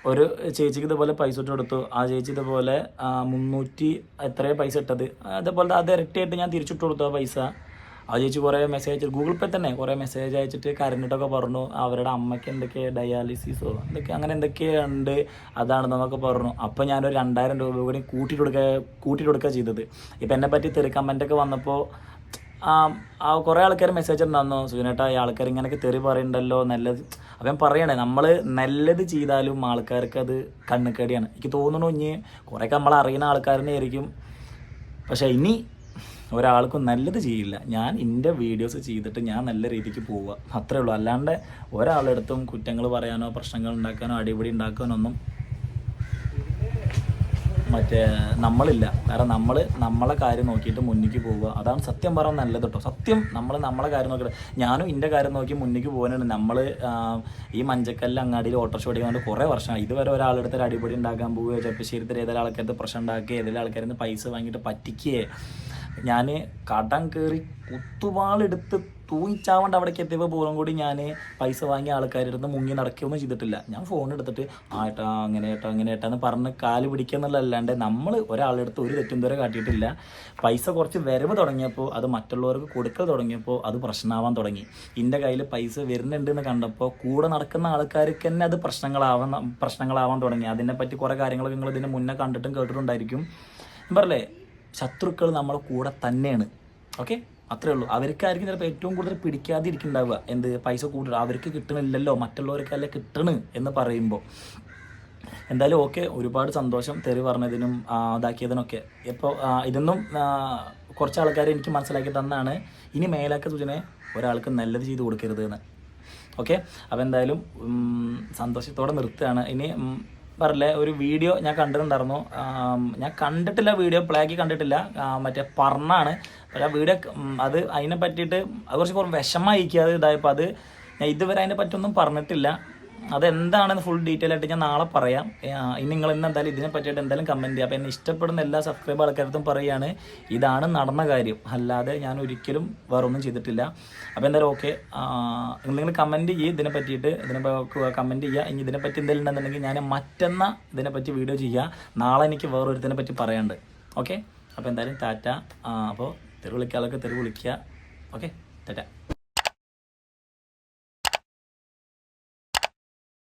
ഒരു ചേച്ചിക്ക് ഇതുപോലെ പൈസ ഇട്ട് കൊടുത്തു. ആ ചേച്ചി ഇതുപോലെ മുന്നൂറ്റി എത്രയോ പൈസ ഇട്ടത്. അതേപോലെ അത് ഇരട്ടിയായിട്ട് ഞാൻ തിരിച്ചിട്ട് കൊടുത്തു ആ പൈസ. ആ ചേച്ചി കുറേ മെസ്സേജ് അയച്ചു ഗൂഗിൾ പേ തന്നെ കുറേ മെസ്സേജ് അയച്ചിട്ട് കരഞ്ഞിട്ടൊക്കെ പറഞ്ഞു. അവരുടെ അമ്മയ്ക്ക് എന്തൊക്കെ ഡയാലിസിസോ എന്തൊക്കെ അങ്ങനെ എന്തൊക്കെയുണ്ട് അതാണെന്നൊക്കെ പറഞ്ഞു. അപ്പോൾ ഞാനൊരു രണ്ടായിരം രൂപ കൂടി കൂട്ടിയിട്ട് കൊടുക്കുക കൂട്ടിയിട്ട് കൊടുക്കുക ചെയ്തത്. ഇപ്പം എന്നെ പറ്റി തെറി കമന്റൊക്കെ വന്നപ്പോൾ ആ കുറേ ആൾക്കാർ മെസ്സേജ് ഉണ്ടായിരുന്നു സുജനേട്ടാ ഈ ആൾക്കാർ ഇങ്ങനെയൊക്കെ തെറി പറയണ്ടല്ലോ നല്ലത്. അപ്പം ഞാൻ പറയണേ നമ്മൾ നല്ലത് ചെയ്താലും ആൾക്കാർക്ക് അത് കണ്ണുക്കേടിയാണ് എനിക്ക് തോന്നുന്നു ഇനി കുറേയൊക്കെ നമ്മൾ അറിയുന്ന ആൾക്കാരനെ ആയിരിക്കും. പക്ഷേ ഇനി ഒരാൾക്കും നല്ലത് ചെയ്യില്ല. ഞാൻ എന്റെ വീഡിയോസ് ചെയ്തിട്ട് ഞാൻ നല്ല രീതിക്ക് പോവുക. അത്രേ ഉള്ളൂ. അല്ലാണ്ട് ഒരാളെടുത്തും കുറ്റങ്ങൾ പറയാനോ പ്രശ്നങ്ങൾ ഉണ്ടാക്കാനോ അടിപിടി ഉണ്ടാക്കാനോ ഒന്നും മറ്റേ നമ്മളില്ല. കാരണം നമ്മൾ നമ്മളെ കാര്യം നോക്കിയിട്ട് മുന്നിക്ക് പോവുക. അതാണ് സത്യം പറയാൻ നല്ലത് കേട്ടോ. സത്യം നമ്മൾ നമ്മളെ കാര്യം നോക്കിയിട്ട് ഞാനും എന്റെ കാര്യം നോക്കി മുന്നിക്ക് പോകാനാണ്. നമ്മൾ ഈ മഞ്ചക്കല്ല് അങ്ങാടിയിൽ ഓട്ടോറിക്ഷ ഓടിക്കാണ്ട് കുറേ വർഷമായി. ഇതുവരെ ഒരാളെടുത്ത് ഒരു അടിപൊളി ഉണ്ടാക്കാൻ പോവുകയോ ചെപ്പശ്ശേരിത്തിൽ ഏതെങ്കിലും ആൾക്കാർക്ക് പ്രശ്നം ഉണ്ടാക്കുകയോ ഏതെങ്കിലും ആൾക്കാരിൽ നിന്ന് പൈസ വാങ്ങിയിട്ട് പറ്റിക്കുകയോ ഞാൻ കടം കയറി കുത്തുവാളെടുത്ത് തൂങ്ങിച്ചാവേണ്ട അവിടേക്ക് എത്തിയപ്പോൾ പോലും കൂടി ഞാൻ പൈസ വാങ്ങിയ ആൾക്കാരുടെ മുങ്ങി നടക്കുകയൊന്നും ചെയ്തിട്ടില്ല. ഞാൻ ഫോൺ എടുത്തിട്ട് ആ ഏട്ടാ അങ്ങനെ ഏട്ടാ അങ്ങനെ ഏട്ടാ എന്ന് പറഞ്ഞ് കാൽ പിടിക്കുക നമ്മൾ ഒരാളുടെ അടുത്ത് ഒരു തെറ്റും വരെ കാട്ടിയിട്ടില്ല. പൈസ കുറച്ച് വരവ് തുടങ്ങിയപ്പോൾ അത് മറ്റുള്ളവർക്ക് കൊടുക്കൽ തുടങ്ങിയപ്പോൾ അത് പ്രശ്നമാവാൻ തുടങ്ങി. എന്റെ കയ്യിൽ പൈസ വരുന്നുണ്ട് എന്ന് കണ്ടപ്പോൾ കൂടെ നടക്കുന്ന ആൾക്കാർക്ക് തന്നെ അത് പ്രശ്നങ്ങളാവാൻ പ്രശ്നങ്ങളാവാൻ തുടങ്ങി. അതിനെപ്പറ്റി കുറേ കാര്യങ്ങളൊക്കെ നിങ്ങൾ ഇതിന് മുന്നേ കണ്ടിട്ടും കേട്ടിട്ടുണ്ടായിരിക്കും. പറയേ പറഞ്ഞില്ലേ ശത്രുക്കൾ നമ്മളെ കൂടെ തന്നെയാണ്. ഓക്കെ അത്രേ ഉള്ളൂ. അവർക്കായിരിക്കും ചിലപ്പോൾ ഏറ്റവും കൂടുതൽ പിടിക്കാതിരിക്കുന്നുണ്ടാവുക. എന്ത്? പൈസ കൂടുതൽ അവർക്ക് കിട്ടണില്ലല്ലോ? മറ്റുള്ളവർക്കല്ലേ കിട്ടണ് എന്ന് പറയുമ്പോൾ എന്തായാലും ഓക്കെ ഒരുപാട് സന്തോഷം തെറി പറഞ്ഞതിനും ഇതാക്കിയതിനൊക്കെ. ഇപ്പോൾ ഇതൊന്നും കുറച്ച് ആൾക്കാർ എനിക്ക് മനസ്സിലാക്കി തന്നാണ്. ഇനി മേലാക്ക സൂചന ഒരാൾക്ക് നല്ലത് ചെയ്ത് കൊടുക്കരുത് എന്ന്. ഓക്കെ അപ്പോൾ എന്തായാലും സന്തോഷത്തോടെ നിർത്തുകയാണ്. ഇനി പറഞ്ഞില്ലേ ഒരു വീഡിയോ ഞാൻ കണ്ടിട്ടുണ്ടായിരുന്നു. ഞാൻ കണ്ടിട്ടില്ല വീഡിയോ പ്ലേക്ക് കണ്ടിട്ടില്ല. മറ്റേ പറഞ്ഞാണ് പക്ഷേ ആ വീഡിയോ അത് അതിനെ പറ്റിയിട്ട് അത് കുറച്ച് കുറച്ച് വിഷമമായിരിക്കുക അത് ഇതായപ്പോൾ അത് ഞാൻ ഇതുവരെ അതിനെ പറ്റിയൊന്നും പറഞ്ഞിട്ടില്ല. അതെന്താണെന്ന് ഫുൾ ഡീറ്റെയിൽ ആയിട്ട് ഞാൻ നാളെ പറയാം. ഇനി നിങ്ങൾ ഇന്ന് എന്തായാലും ഇതിനെ പറ്റിയിട്ട് എന്തായാലും കമന്റ് ചെയ്യുക അപ്പോൾ എന്നെ ഇഷ്ടപ്പെടുന്ന എല്ലാ സബ്സ്ക്രൈബ് ആൾക്കാരത്തും പറയുകയാണ് ഇതാണ് നടന്ന കാര്യം. അല്ലാതെ ഞാൻ ഒരിക്കലും വേറൊന്നും ചെയ്തിട്ടില്ല. അപ്പോൾ എന്തായാലും ഓക്കെ നിങ്ങൾ കമന്റ് ചെയ്യുക ഇതിനെ പറ്റിയിട്ട് ഇതിനെ കമന്റ് ചെയ്യുക ഇനി ഇതിനെ പറ്റി എന്തെങ്കിലും ഉണ്ടെന്നുണ്ടെങ്കിൽ ഞാൻ മറ്റെന്ന ഇതിനെ പറ്റി വീഡിയോ ചെയ്യുക നാളെ എനിക്ക് വേറൊരുത്തിനെ പറ്റി പറയാണ്ട് ഓക്കെ അപ്പോൾ എന്തായാലും ടാറ്റ. അപ്പോൾ തെറി വിളിക്കാളൊക്കെ തെറി വിളിക്കുക ഓക്കെ ടാറ്റ.